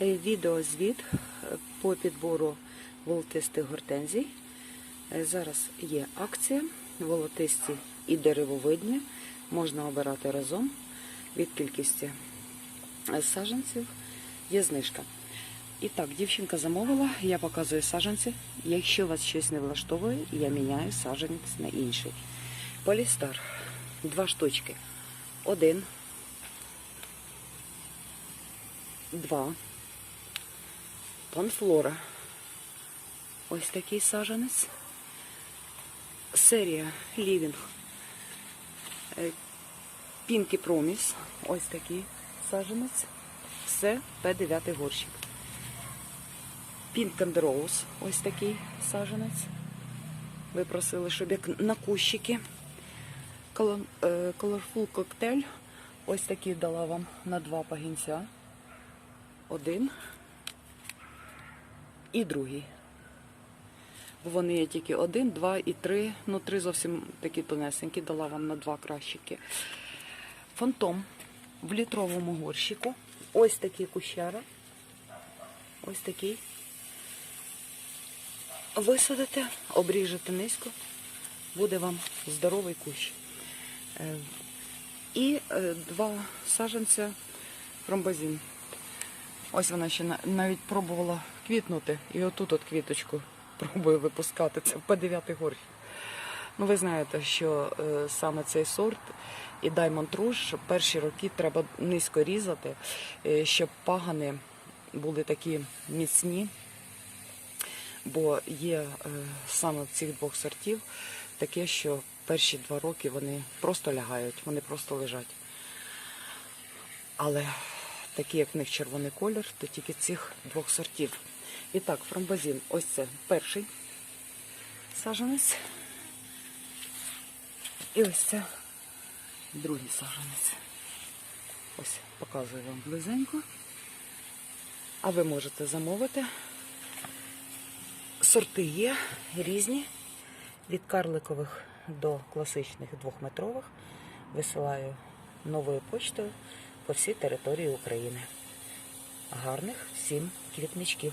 Е, Відеозвіт е, по підбору волотистих гортензій. Е, Зараз є акція волотисті і деревовидні. Можна обирати разом від кількості саджанців. Є знижка. І так, дівчинка замовила, я показую саджанці. Якщо вас щось не влаштовує, я міняю саджанець на інший. Полістар. Два штучки. Один. Два. Панфлора. Ось такий саджанець. Серія Лівінг. Пінкі Проміс. Ось такий саджанець. Все П9 горщик. And Rose, ось такий саджанець. Ви просили, щоб як на кущики. Е, Colorful Cocktail. Ось такий дала вам на два пагінця. Один і другий. Бо Вони є тільки один, два і три. Ну, три зовсім такі тонесенькі, дала вам на два кращики. Фантом в літровому горщику. Ось такий кущара. Ось такий. Висадите, обріжете низько, буде вам здоровий кущ. Е, І е, два саджанця фромбазін. Ось вона ще навіть пробувала квітнути. І отут от квіточку пробує випускати. Це П9 горщик. Ну, ви знаєте, що е, саме цей сорт і Diamond Rouge перші роки треба низько різати, е, щоб пагани були такі міцні. Бо є е, саме цих двох сортів таке, що перші два роки вони просто лягають, вони просто лежать. Але такий, як в них червоний колір, то тільки цих двох сортів. І так, фрамбазін, ось це перший саджанець. І ось це другий саджанець. Ось показую вам близенько. А ви можете замовити. Сорти є різні. Від карликових до класичних двохметрових. Висилаю новою почтою по всій території України. Гарних всім квітничків!